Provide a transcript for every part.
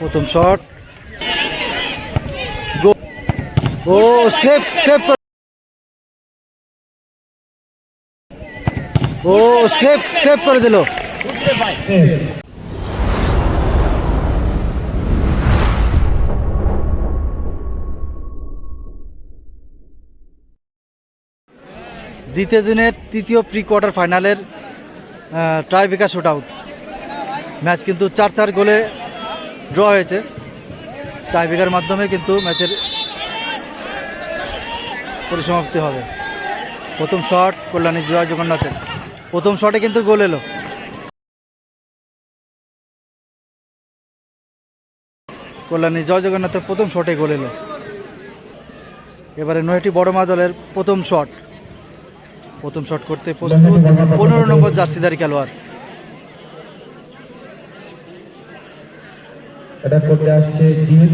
প্রথম শট ও save save ও সেভ সেভ করে দিল। দ্বিতীয় দিনের তৃতীয় প্রি কোয়ার্টার ফাইনালের বিকাশ শুট আউট ম্যাচ কিন্তু চার চার গোলে ড্র হয়েছে। টাই ব্রেকার মাধ্যমে কিন্তু ম্যাচের পরিসমাপ্তি হবে। প্রথম শট কল্যাণী জয় জগন্নাথের। প্রথম শটে কিন্তু গোল এলো। কল্যাণী জয় জগন্নাথের প্রথম শটে গোল এলো। এবারে নয়টি বড় মা দলের প্রথম শট প্রথম শট করতে প্রস্তুত পনেরো নম্বর জার্সিদারি খেলোয়াড়। এটা করতে আসছে জিৎ।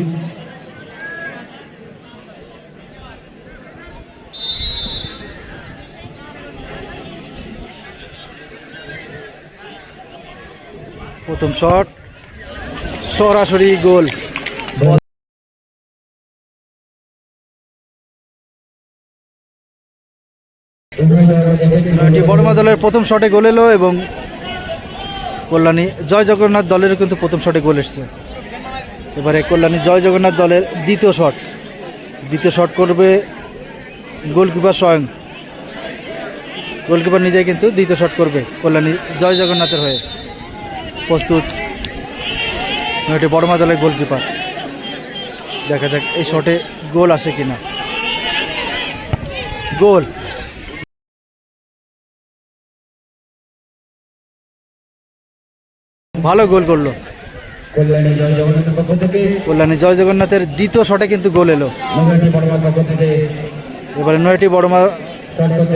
প্রথম শট সরাসরি গোল। বড়মা দলের প্রথম শটে গোল এলো এবং কল্যাণী জয় জগন্নাথ দলের কিন্তু প্রথম শটে গোল এসছে। এবারে কল্যাণী জয় জগন্নাথ দলের দ্বিতীয় শট। দ্বিতীয় শট করবে গোলকিপার স্বয়ং। গোলকিপার নিজেই কিন্তু দ্বিতীয় শট করবে কল্যাণী জয় জগন্নাথের হয়ে। প্রস্তুত নয়টি বড়মা দলের গোলকিপার। দেখা যাক এই শটে গোল আসে কিনা। গোল। ভালো গোল করল। কল্যাণী জয় জগন্নাথের দ্বিতীয় শটে কিন্তু গোল এলো। এবারে নয়টি বড়মা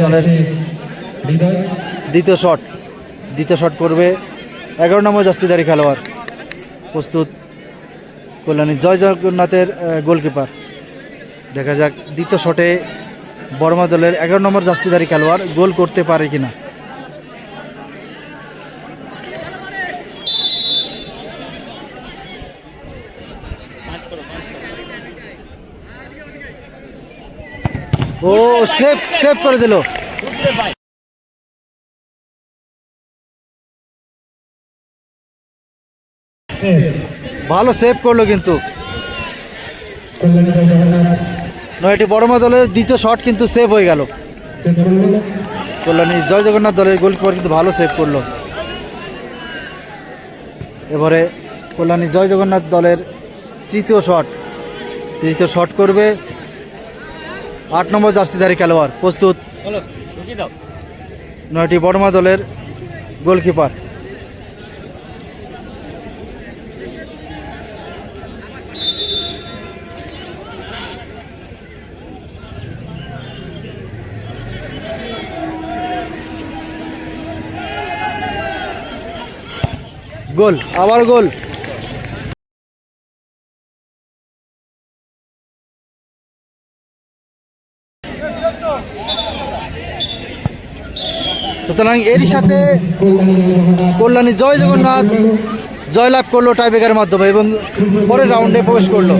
দলের দ্বিতীয় শট। দ্বিতীয় শট করবে এগারো নম্বর জাস্তিদারি খেলোয়াড়। প্রস্তুত কল্যাণী জয় জগন্নাথের গোলকিপার। দেখা যাক দ্বিতীয় শটে বর্মা দলের এগারো নম্বর জাস্তিদারি খেলোয়াড় গোল করতে পারে কিনা। ও সেভ সেভ করে দিল। ভালো সেভ করল কিন্তু। নয়টি বড়মা দলের দ্বিতীয় শট কিন্তু সেভ হয়ে গেল। কল্যাণী, জয় জগন্নাথ দলের গোলকিপার কিন্তু ভালো সেভ করল। এবারে কল্যাণী, জয় জগন্নাথ দলের তৃতীয় শট তৃতীয় শট করবে। আট নম্বর জার্সিধারী খেলোয়াড় প্রস্তুত। নয়টি বর্মা দলের গোলকিপার। গোল আবার গোল। সুতরাং এরই সাথে কল্যাণী জয় জগন্নাথ জয় জগন্নাথ জয়লাভ করল টাইব্রেকারের মাধ্যমে এবং পরের রাউন্ডে প্রবেশ করল।